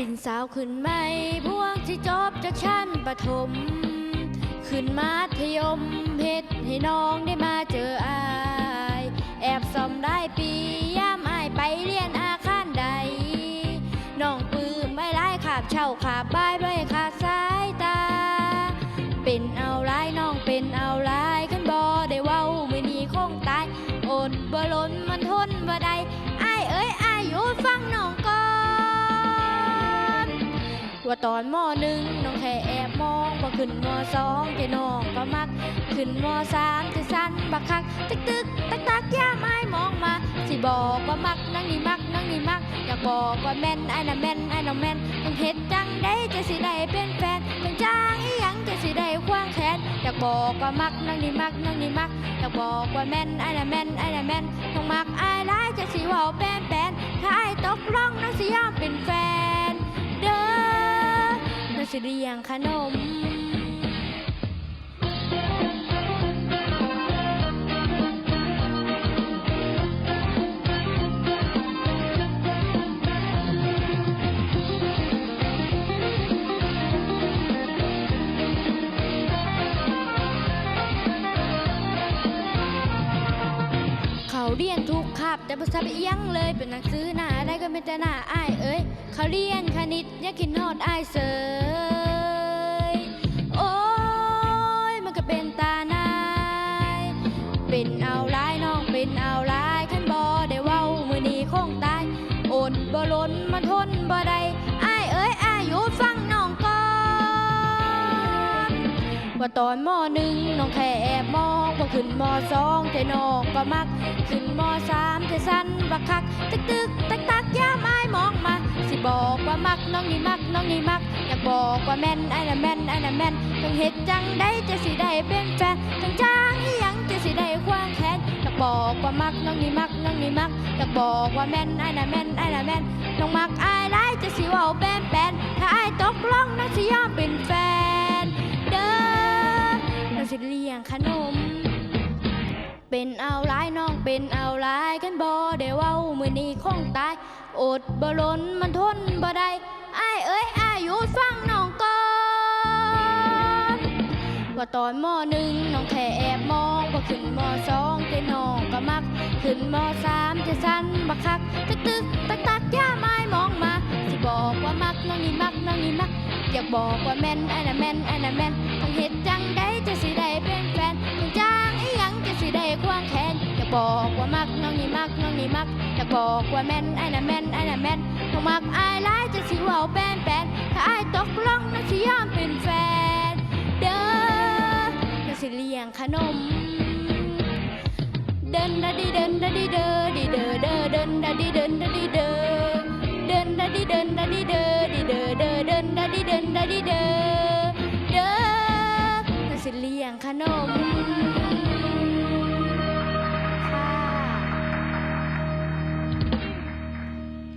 สาวขึ้นไหมพวกที่จบจากชั้นประถมขึ้นมัธยมเพชรให้น้องได้มาเจออาย แอบซ่อมได้ปีย่ามอายไปเรียนอาคารใดน้องปื้มไม่ร้ายขาบเช่าขาบบ้ายไม่ขาดสายตา เป็นเอาร้ายน้องเป็นเอาร้าย ว่าตอนมหนึ่งน้องแค่แอบมองพอขึ้นมสองใจน้องก็มัก ขึ้นมสามจะสั้นบักคักตึกตึกตักตักย่าไม้มองมา สิบอกว่ามักนั่งนี่มักนั่งนี่มัก อยากบอกว่าแม่นไอ้น่ะแม่นไอ้น่ะแม่นต้องเฮ็ดจังได้จะสิได้เป็นแฟนต้องจ้างอีหยังจะสิได้ควางแขนอยากบอกว่ามักนั่งนี่มักนั่งนี่มักอยากบอกว่าแม่นไอ้น่ะแม่นไอ้น่ะแม่นต้องมักไอ้ร้ สิเลี้ยงขนม เขาเรียนทุกคาบแต่ภาษาไปยังเลยเป็นหนังสือหน้าได้ก็เป็นแต่หน้าอ้ายเอ้ยเขาเรียนคณิตอยากกินอดอ้ายเสย ว่าตอนมหนึ่งน้องแค่แอบมองพอขึ้นมสองใจน้องก็มัก ขึ้นมสามใจสั้นบักคักตึกตึกตักตักย่าไม้มองมา สิบอกว่ามักน้องนี่มักน้องนี่มัก อยากบอกว่าแม่นไอ้น่ะแม่นไอ้น่ะแม่นต้องเฮ็ดจังได้จะสิได้เป็นแฟนต้องจ้างอีหยังจะสิได้ควางแขนอยากบอกว่ามักน้องนี่มักน้องนี่มักอยากบอกว่าแม่นไอ้น่ะแม่นไอ้น่ะแม่นน้องมักไอ้ายร้ายจะสิว้าแป้นแป้น เป็นเอาร้ายน้องเป็นเอาร้ายกันบ่ได้เว้ามือนี้คงตายอดบ่ล้นมันทนบ่ได้อ้ายเอ้ยอายอยู่ฟังน้องก่อนว่าตอนมอหนึ่งน้องแค่แอบมองพอขึ้นมอสองใจน้องก็มัก ขึ้นมอสามจะสั้นบักคักตึกตึกตักตักย่าไม้มองมา สิบอกว่ามักน้องนี่มักน้องนี่มัก อยากบอกว่าแม่นไอ้น่ะแม่นไอ้น่ะแม่นต้องเฮ็ดจังได้จะสิได้ บอกว่ามักน้องนี่มักน้องนี่มักอยากบอกว่าแม่นไอ้น่ะแม่นไอ้น่ะแม่นน้องมักอายหลายจะสิเว้าแป้นแป้นถ้าอายตกลงน้องสิยอมเป็นแฟน เด้อจะสิเลี้ยงขนม เดินดะดิเดินดะดิเด้อดิเด้อเด้อเดินดะดิเดินดะดิเด้อเดินดะดิเดินดะดิเด้อดิเด้อเด้อเดินดะดิเดินดะดิเด้อเด้อจะสิเลี้ยงขนม